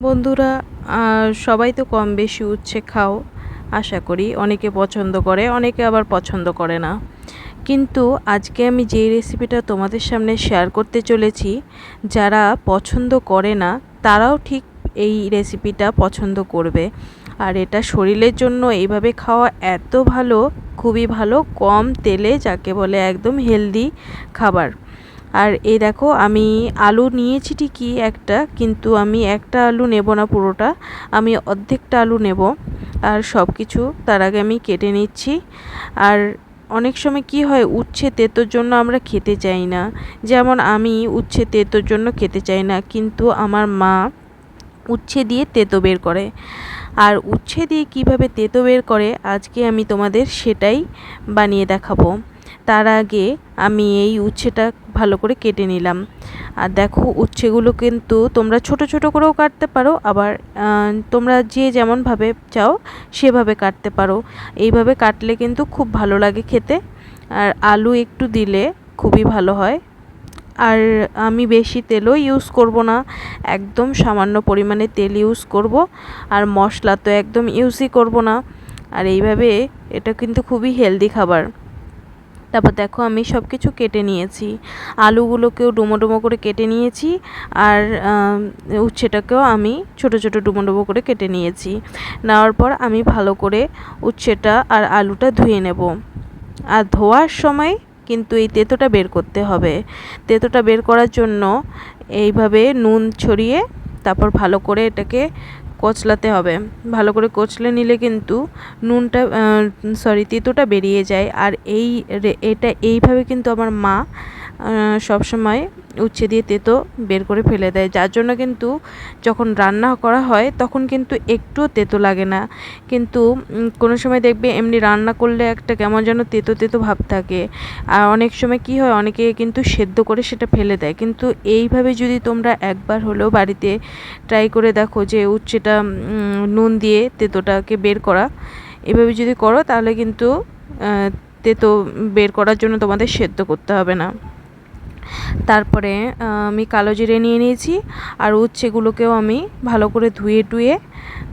বন্ধুরা সবাই তো কম বেশি উচ্ছে খাও, আশা করি। অনেকে পছন্দ করে, অনেকে আবার পছন্দ করে না। কিন্তু আজকে আমি যেই রেসিপিটা তোমাদের সামনে শেয়ার করতে চলেছি, যারা পছন্দ করে না, তারাও ঠিক এই রেসিপিটা পছন্দ করবে। আর এটা শরীরের জন্য এইভাবে খাওয়া এত ভালো, খুবই ভালো, কম তেলে, যাকে বলে একদম হেলদি খাবার। আর এই দেখো, আমি আলু নিয়েছি ঠিকই একটা, কিন্তু আমি একটা আলু নেব না পুরোটা, আমি অর্ধেকটা আলু নেব। আর সব কিছু তার আগে আমি কেটে নিচ্ছি। আর অনেক সময় কি হয়, উচ্ছে তেতোর জন্য আমরা খেতে চাই না। যেমন আমি উচ্ছে তেতোর জন্য খেতে চাই না, কিন্তু আমার মা উচ্ছে দিয়ে তেতো বের করে। আর উচ্ছে দিয়ে কীভাবে তেতো বের করে, আজকে আমি তোমাদের সেটাই বানিয়ে দেখাবো। তার আগে আমি এই উচ্ছেটা ভালো করে কেটে নিলাম। আর দেখো উচ্ছেগুলো কিন্তু তোমরা ছোট ছোট করেও কাটতে পারো, আবার তোমরা যে যেমনভাবে চাও সেভাবে কাটতে পারো। এইভাবে কাটলে কিন্তু খুব ভালো লাগে খেতে। আর আলু একটু দিলে খুবই ভালো হয়। আর আমি বেশি তেলও ইউজ করব না। একদম সামান্য পরিমাণে তেল ইউজ করব। আর মশলা তো একদম ইউজই করব না। আর এইভাবে এটা কিন্তু খুবই হেলদি খাবার। তারপর দেখো আমি সব কিছু কেটে নিয়েছি। আলুগুলোকেও ডুমো ডুমো করে কেটে নিয়েছি আর উচ্ছেটাকেও আমি ছোট ছোট ডুমো ডুমো করে কেটে নিয়েছি। নেওয়ার পর আমি ভালো করে উচ্ছেটা আর আলুটা ধুয়ে নেব। আর ধোয়ার সময় কিন্তু এই তেঁতোটা বের করতে হবে। তেঁতোটা বের করার জন্য এইভাবে নুন ছড়িয়ে তারপর ভালো করে এটাকে কচলাতে হবে। ভালো করে কচলে নিলে কিন্তু নুনটা সরি তেঁতোটা বেরিয়ে যায়। আর এই এটা এইভাবে কিন্তু আমার মা সবসময় উচ্ছে দিয়ে তেতো বের করে ফেলে দেয়। যার জন্য কিন্তু যখন রান্না করা হয়, তখন কিন্তু একটুও তেতো লাগে না। কিন্তু কোনো সময় দেখবে এমনি রান্না করলে একটা কেমন যেন তেতো তেতো ভাব থাকে। আর অনেক সময় কি হয়, অনেকে কিন্তু সেদ্ধ করে সেটা ফেলে দেয়। কিন্তু এইভাবে যদি তোমরা একবার হলেও বাড়িতে ট্রাই করে দেখো যে উচ্ছেটা নুন দিয়ে তেতোটাকে বের করা, এভাবে যদি করো তাহলে কিন্তু তেতো বের করার জন্য তোমাদের সেদ্ধ করতে হবে না। তারপরে আমি কালো জিরে নিয়ে নিয়েছি আর উচ্ছেগুলোকেও আমি ভালো করে ধুয়ে টুয়ে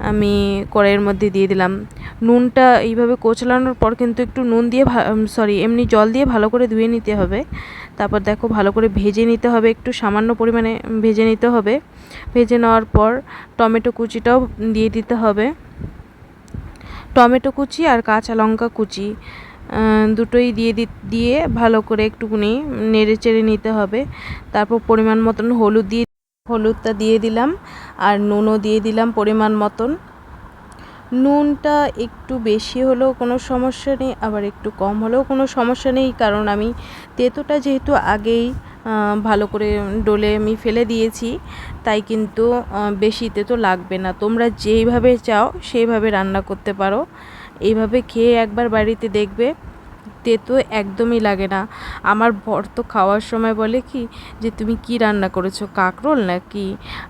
আমি কড়াইয়ের মধ্যে দিয়ে দিলাম। নুনটা এইভাবে কোচলানোর পর কিন্তু একটু নুন দিয়ে সরি এমনি জল দিয়ে ভালো করে ধুয়ে নিতে হবে। তারপর দেখো ভালো করে ভেজে নিতে হবে, একটু সামান্য পরিমাণে ভেজে নিতে হবে। ভেজে নেওয়ার পর টমেটো কুচিটাও দিয়ে দিতে হবে। টমেটো কুচি আর কাঁচা লঙ্কা কুচি। দুটোই দিয়ে দিয়ে ভালো করে একটুকুনি নেড়ে চেড়ে নিতে হবে। তারপর পরিমাণ মতন হলুদ দিয়ে, হলুদটা দিয়ে দিলাম আর নুনও দিয়ে দিলাম পরিমাণ মতন। নুনটা একটু বেশি হলেও কোনো সমস্যা নেই, আবার একটু কম হলেও কোনো সমস্যা নেই, কারণ আমি তেঁতোটা যেহেতু আগেই ভালো করে ডোলে আমি ফেলে দিয়েছি, তাই কিন্তু বেশি তেতো লাগবে না। তোমরা যেইভাবে চাও সেইভাবে রান্না করতে পারো। এইভাবে খেয়ে একবার বাড়িতে দেখবে তেতো একদমই লাগে না। আমার বর তো খাওয়ার সময় বলে কি, যে তুমি কি রান্না করেছ, কাকরোল না কি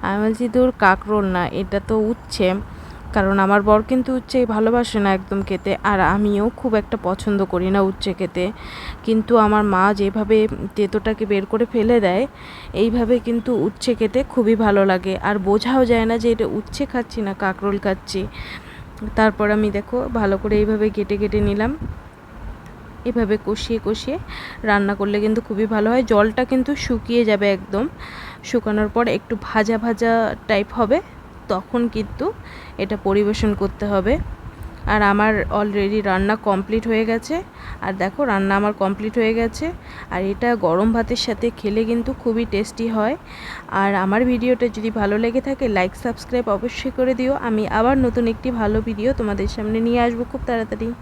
আমি বলছি, তোর কাকরোল না, এটা তো উচ্ছে। কারণ আমার বর কিন্তু উচ্ছে ভালোবাসে না একদম খেতে, আর আমিও খুব একটা পছন্দ করি না উচ্ছে খেতে। কিন্তু আমার মা যেভাবে তেতোটাকে বের করে ফেলে দেয়, এইভাবে কিন্তু উচ্ছে খেতে খুবই ভালো লাগে। আর বোঝাও যায় না যে এটা উচ্ছে খাচ্ছি না কাকরোল খাচ্ছি। তারপর আমি দেখো ভালো করে এইভাবে কেটে কেটে নিলাম। এভাবে কষিয়ে কষিয়ে রান্না করলে কিন্তু খুবই ভালো হয়। জলটা কিন্তু শুকিয়ে যাবে একদম। শুকানোর পর একটু ভাজা ভাজা টাইপ হবে, তখন কিন্তু এটা পরিবেশন করতে হবে। আর আমার অলরেডি রান্না কমপ্লিট হয়ে গেছে। আর দেখো, রান্না আমার কমপ্লিট হয়ে গেছে। আর এটা গরম ভাতের সাথে খেলে কিন্তু খুবই টেস্টি হয়। আর আমার ভিডিওটা যদি ভালো লেগে থাকে লাইক সাবস্ক্রাইব অবশ্যই করে দিও। আমি আবার নতুন একটি ভালো ভিডিও তোমাদের সামনে নিয়ে আসব খুব তাড়াতাড়ি।